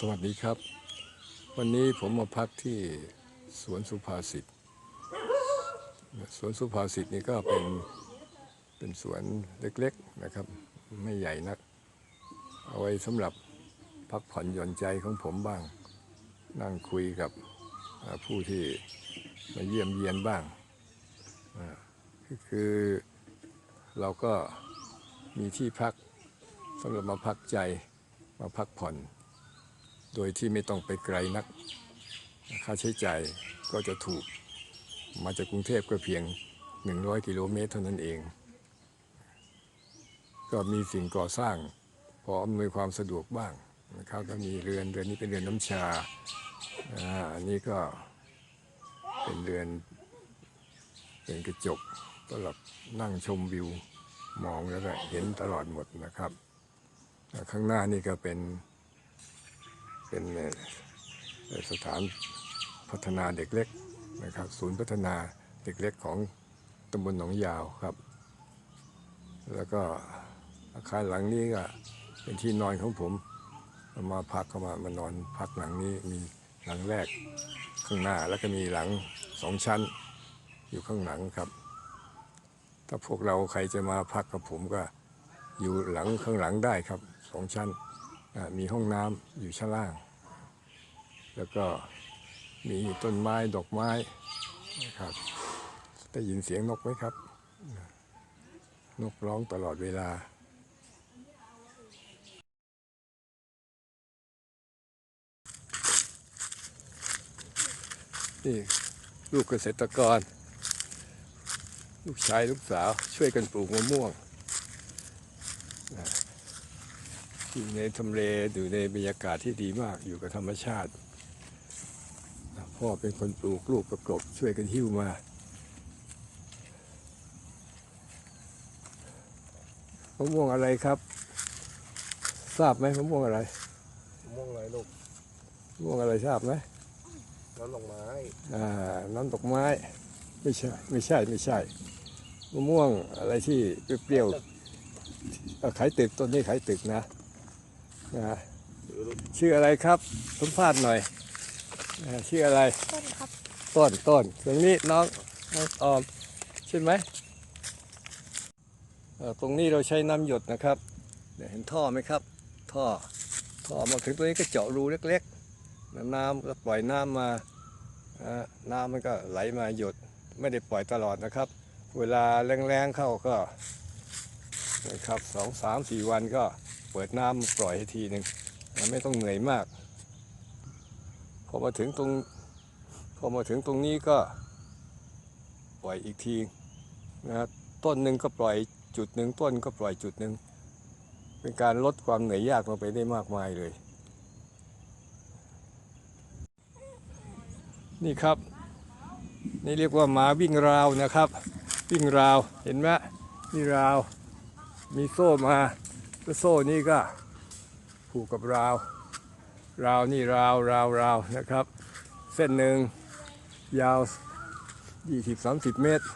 สวัสดีครับ วันนี้ผมมาพักที่สวนสุภาษิตสวนสุภาษิตนี่ก็เป็นเป็นสวนเล็กๆนะครับ ไม่ใหญ่นัก เอาไว้สำหรับพักผ่อนหย่อนใจของผมบ้าง นั่งคุยกับผู้ที่มาเยี่ยมเยียนบ้างคือเราก็มีที่พักสำหรับมาพักใจมาพักผ่อน โดยที่ไม่ต้องไปไกลนัก ค่าใช้จ่ายก็จะถูก มาจากกรุงเทพก็เพียง 100 กิโลเมตรเท่านั้นเอง ก็มีสิ่งก่อสร้าง พออำนวยความสะดวกบ้างนะครับก็มีเรือนเรือนนี้เป็นเรือนน้ำชาอ่าอันนี้ก็เป็นเรือนเป็นกระจกสำหรับนั่งชมวิวมองแล้วก็เห็นตลอดหมดนะครับ ข้างหน้านี่ก็เป็น เป็นสถานพัฒนาเด็กเล็กนะครับศูนย์พัฒนาเด็กเล็กของตำบลหนองยาวครับ แล้วก็อาคารหลังนี้ก็เป็นที่นอนของผมมาพักเข้ามามานอนพักหลังนี้มีหลังแรกข้างหน้าแล้วก็มีหลังสองชั้น อยู่ข้างหลังครับ ถ้าพวกเราใครจะมาพักกับผมก็อยู่หลังข้างหลังได้ครับสองชั้น มีห้องน้ำอยู่ชั้นล่าง แล้วก็มีต้นไม้ดอกไม้นะครับได้ยินเสียงนกไหมครับ นกร้องตลอดเวลานี่ลูกเกษตรกร ลูกชาย ลูกสาวช่วยกันปลูกมะม่วง อยู่ในทำเลอยู่ในบรรยากาศที่ดีมากอยู่กับธรรมชาติ พ่อเป็นคนปลูกลูกประกบช่วยกันหิ้วมา มะม่วงอะไรครับ ทราบไหมมะม่วงอะไรม่วงอะไรลูกมะม่วงอะไรทราบไหมน้ำดอกไม้อ่าน้ำดอกไม้ ไม่ใช่ไม่ใช่ไม่ใช่มะม่วงอะไรที่เปรี้ยวๆเอ่อขายตึกต้นนี้ขายตึกนะนะหรือลูก ชื่ออะไรครับสัมภาษณ์หน่อยอ่าชื่ออะไร ต้นครับ ต้นต้นตรงนี้น้องน้องออมใช่ไหมเอ่อตรงนี้เราใช้น้ำหยดนะครับเดี๋ยวเห็นท่อไหมครับ ท่อท่อมาถึงตรงนี้ก็เจาะรูเล็กๆแล้วน้ำก็ปล่อยน้ำมาอ่าน้ำมันก็ไหลมาหยดไม่ได้ปล่อยตลอดนะครับ เวลาแรงๆเข้าก็นะครับสองสามสี่วันก็เปิดน้ำปล่อยให้ทีหนึ่งไม่ต้องเหนื่อยมาก พอมาถึงตรงพอมาถึงตรงนี้ก็ปล่อยอีกทีนะต้นหนึ่งก็ปล่อยจุดหนึ่งต้นก็ปล่อยจุดหนึ่งเป็นการลดความเหนื่อยยากลงไปได้มากมายเลย นี่ครับ นี่เรียกว่าหมาวิ่งราวนะครับ วิ่งราวเห็นไหมนี่ราว มีโซ่มา แล้วโซ่นี่ก็ผูกกับราว ราวนี่ราวราวราวนะครับ เส้นหนึ่งยาว 20-30 เมตร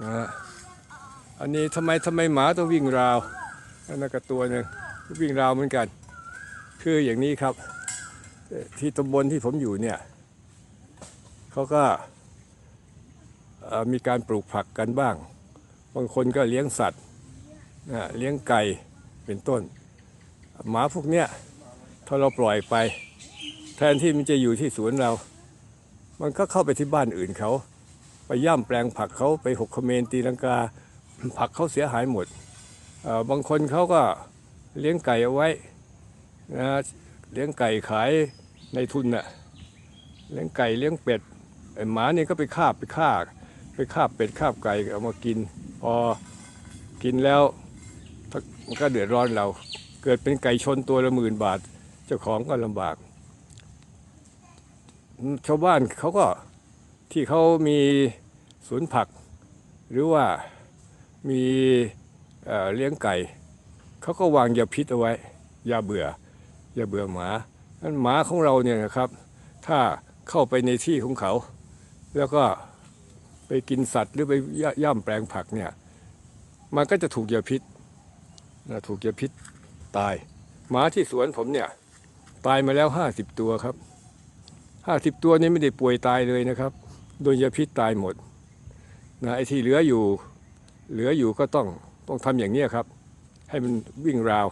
นะฮะอันนี้ทำไมทำไมหมาต้องวิ่งราวนนั้นก็ตัวหนึ่งวิ่งราวเหมือนกัน คืออย่างนี้ครับ ที่ตำบลที่ผมอยู่เนี่ยเขาก็มีการปลูกผักกันบ้าง บางคนก็เลี้ยงสัตว์ เลี้ยงไก่เป็นต้น หมาพวกเนี้ยถ้าเราปล่อยไป แทนที่มันจะอยู่ที่สวนเรา มันก็เข้าไปที่บ้านอื่นเขา ไปย่ำแปลงผักเขาไปหกเขมรตีลังกาผักเขาเสียหายหมด บางคนเขาก็เลี้ยงไก่เอาไว้นะเลี้ยงไก่ขายในทุนน่ะเลี้ยงไก่เลี้ยงเป็ดไอ้หมาเนี่ยก็ไปคาบไปฆ่า ไปคาบเป็ดคาบไก่เอามากิน พอกินแล้ว มันก็เดือดร้อนเรา เกิดเป็นไก่ชนตัวละหมื่นบาท เจ้าของก็ลำบาก ชาวบ้านเขาก็ที่เขามีสวนผัก หรือว่ามีเเลี้ยงไก่ เขาก็วางยาพิษเอาไว้ยาเบื่อยาเบื่อหมานั้นหมาของเราเนี่ยนะครับ ถ้าเข้าไปในที่ของเขา แล้วก็ไปกินสัตว์หรือไปย่ำแปลงผักเนี่ยมันก็จะถูกยาพิษ ถูกยาพิษตายหมาที่สวนผมเนี่ย ตายมาแล้วห้าสิบตัวครับห้าสิบตัวนี้ไม่ได้ป่วยตายเลยนะครับโดนยาพิษตายหมดนะไอ้ที่เหลืออยู่ เหลืออยู่ก็ต้องต้องทำอย่างเนี้ครับ ให้มันวิ่งราว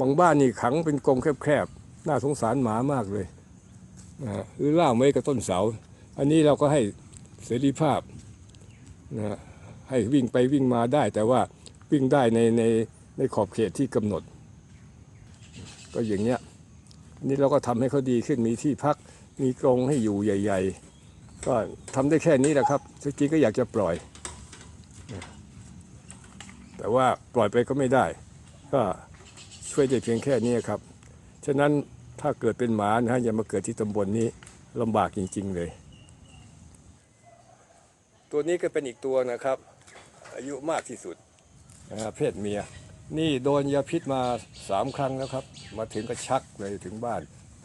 บางบ้านนี่ขังเป็นกรงแคบๆน่าสงสารหมามากเลยนะหรือล่ามไว้กับต้นเสา อันนี้เราก็ให้เสรีภาพนะให้วิ่งไปวิ่งมาได้ แต่ว่าวิ่งได้ในใน ในขอบเขตที่กำหนด ก็อย่างเนี้ยนนี้เราก็ทำให้เขาดีขึ้นมีที่พักมีกรงให้อยู่ใหญ่ ๆ ก็ทำได้แค่นี้แหละครับจริงๆก็อยากจะปล่อย แต่ว่าปล่อยไปก็ไม่ได้ ก็ช่วยได้เพียงแค่นี้ครับ ฉะนั้นถ้าเกิดเป็นหมานะฮะอย่ามาเกิดที่ตำบลนี้ลำบากจริง ๆ เลย ตัวนี้ก็เป็นอีกตัวนะครับ อายุมากที่สุดนะฮะเพศเมีย นี่โดนยาพิษมาสามครั้งแล้วครับ มาถึงก็ชักเลยถึงบ้าน ไป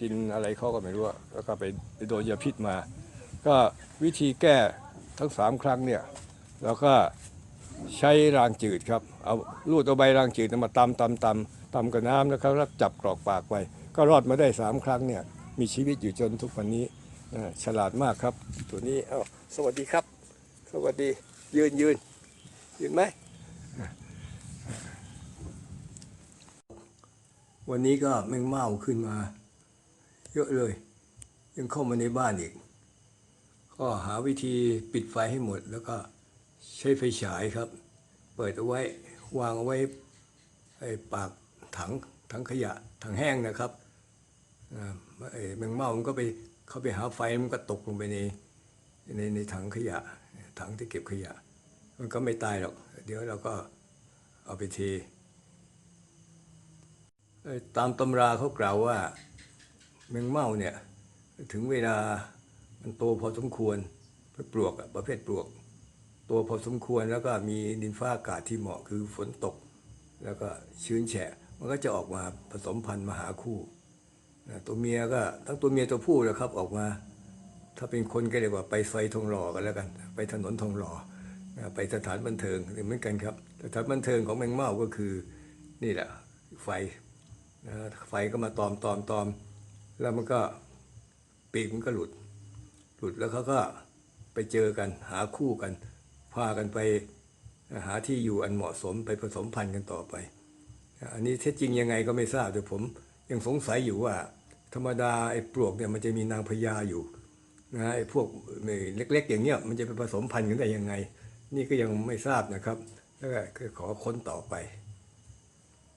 กินอะไรเขาก็ไม่รู้แล้วก็ไปไปโดนยาพิษมา ก็วิธีแก้ทั้งสามครั้งเนี่ยเราก็ใช้รางจืดครับเอาลูดเอาใบรางจืดมาตำตำตำตำกับน้ำนะครับแล้วจับกรอกปากไปก็รอดมาได้สามครั้งเนี่ยมีชีวิตอยู่จนทุกวันนี้ฉลาดมากครับ ตัวนี้เอาสวัสดีครับ สวัสดียืนยืนยืนไหม วันนี้ก็แมงเม่าขึ้นมา เยอะเลย ยังเข้ามาในบ้านอีก ก็หาวิธีปิดไฟให้หมด แล้วก็ใช้ไฟฉายครับ เปิดเอาไว้วางเอาไว้ไอ้ปากถังถังขยะถังแห้งนะครับไอ้แมงเม่ามันก็ไปเข้าไปหาไฟมันก็ตกลงไปในในในถังขยะ ถังที่เก็บขยะ มันก็ไม่ตายหรอก เดี๋ยวเราก็เอาไปเทเอ่อ ตามตำราเขากล่าวว่าแมงเม่าเนี่ยถึงเวลามันโตพอสมควรเพื่อปลวกอะประเภทปลวก ตัวพอสมควรแล้วก็มีดินฟ้าอากาศที่เหมาะคือฝนตก แล้วก็ชื้นแฉะ มันก็จะออกมาผสมพันธุ์มาหาคู่ตัวเมียก็ทั้งตัวเมียตัวผู้นะครับออกมา ถ้าเป็นคนก็เรียกว่าไปซอยทองหล่อกันแล้วกัน ไปถนนทองหล่อไปสถานบันเทิงเหมือนกันครับสถานบันเทิงของแมงเม่าก็คือนี่แหละไฟ ไฟก็มาตอมตอมตอม แล้วมันก็ปีกมันก็หลุด หลุดแล้วเขาก็ไปเจอกันหาคู่กัน พากันไปหาที่อยู่อันเหมาะสมไปผสมพันธุ์กันต่อไป อันนี้เท็จจริงยังไงก็ไม่ทราบแต่ผมยังสงสัยอยู่ว่า ธรรมดาไอ้ปลวกเนี่ยมันจะมีนางพญาอยู่นะไอ้พวกเล็ก ๆ อย่างเงี้ยมันจะไปผสมพันธุ์กันได้ยังไง นี่ก็ยังไม่ทราบนะครับแล้วก็ขอค้นต่อไป